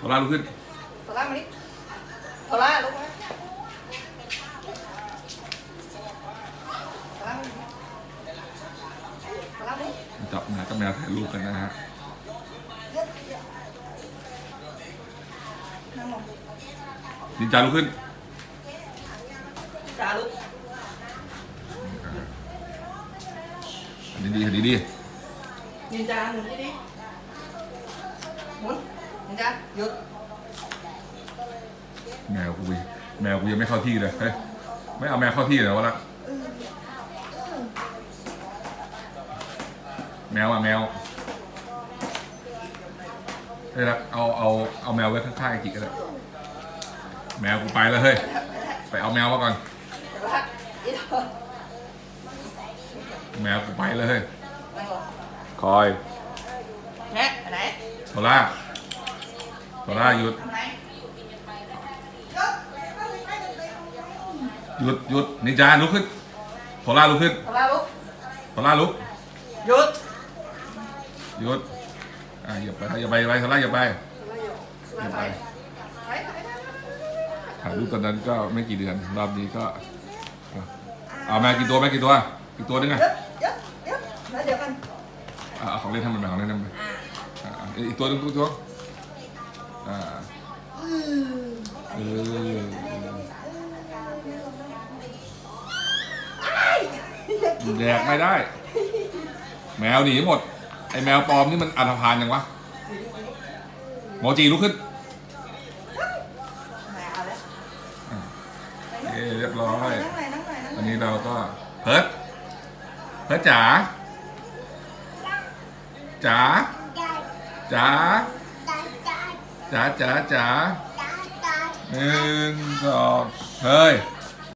โทล่าลุกขึ้นโทรล่ามานี่โทรล่าลุกมาโทรล่ามานี่โทรล่ามานี่จับหมากับแมวถ่ายรูปกันนะฮะนั่งลงนินจาลุกขึ้นจ้าลุกอันนี้ดีอันนี้ดีนินจาหมุนที่ดิหมุน นินจาหยุดแมวกูแมวกูยังไม่เข้าที่เลยเฮ้ยไม่เอาแมวเข้าที่เลยวะละแมวอะแมวเฮ้ยละเอาเอาเอาแมวไว้ข้างๆไอ้กิกก็ได้แมวกูไปแล้วเฮ้ยไปเอาแมวมาก่อนโทรล่าอีโทรแมวกูไปแล้วเฮ้ยนั่งลงคอยแม่ไปไหนโทล่า โทล่าหยุดทำไหนหยุดหยุดนินจาลุกขึ้นโทล่าลุกขึ้นโทรล่าลุกโทล่าลุก หยุด หยุด อะอย่าไปอย่าไปอย่าไปโทล่าอย่าไปโทรล่าหยุดไปไปไปไปถ่ายรูปตอนนั้นก็ไม่กี่เดือน รอบนี้ก็เอาเอาแมวกี่ตัวแมวกี่ตัว กี่ตัวนึงอะเดี๋ยวเดี๋ยวเดี๋ยวแล้วเดี๋ยวกันอะเอาของเล่นทำมันแมวของเล่นทำมันอ่าอะอะอีกตัวนึงอีกตัว อ่าเออแดกไม่ได้ แมวหนีหมด ไอแมวปลอมนี่มันอันธพาลยังวะโมจีลุกขึ้นแม่เอาแล้วเอ้เรียบร้อยนั่งหน่อยนั่งหน่อยนั่งหน่อยวันนี้เราก็เพิร์ดเพิร์ดจ๋าจ๋าจ๋า จ๋าจ๋าจ๋า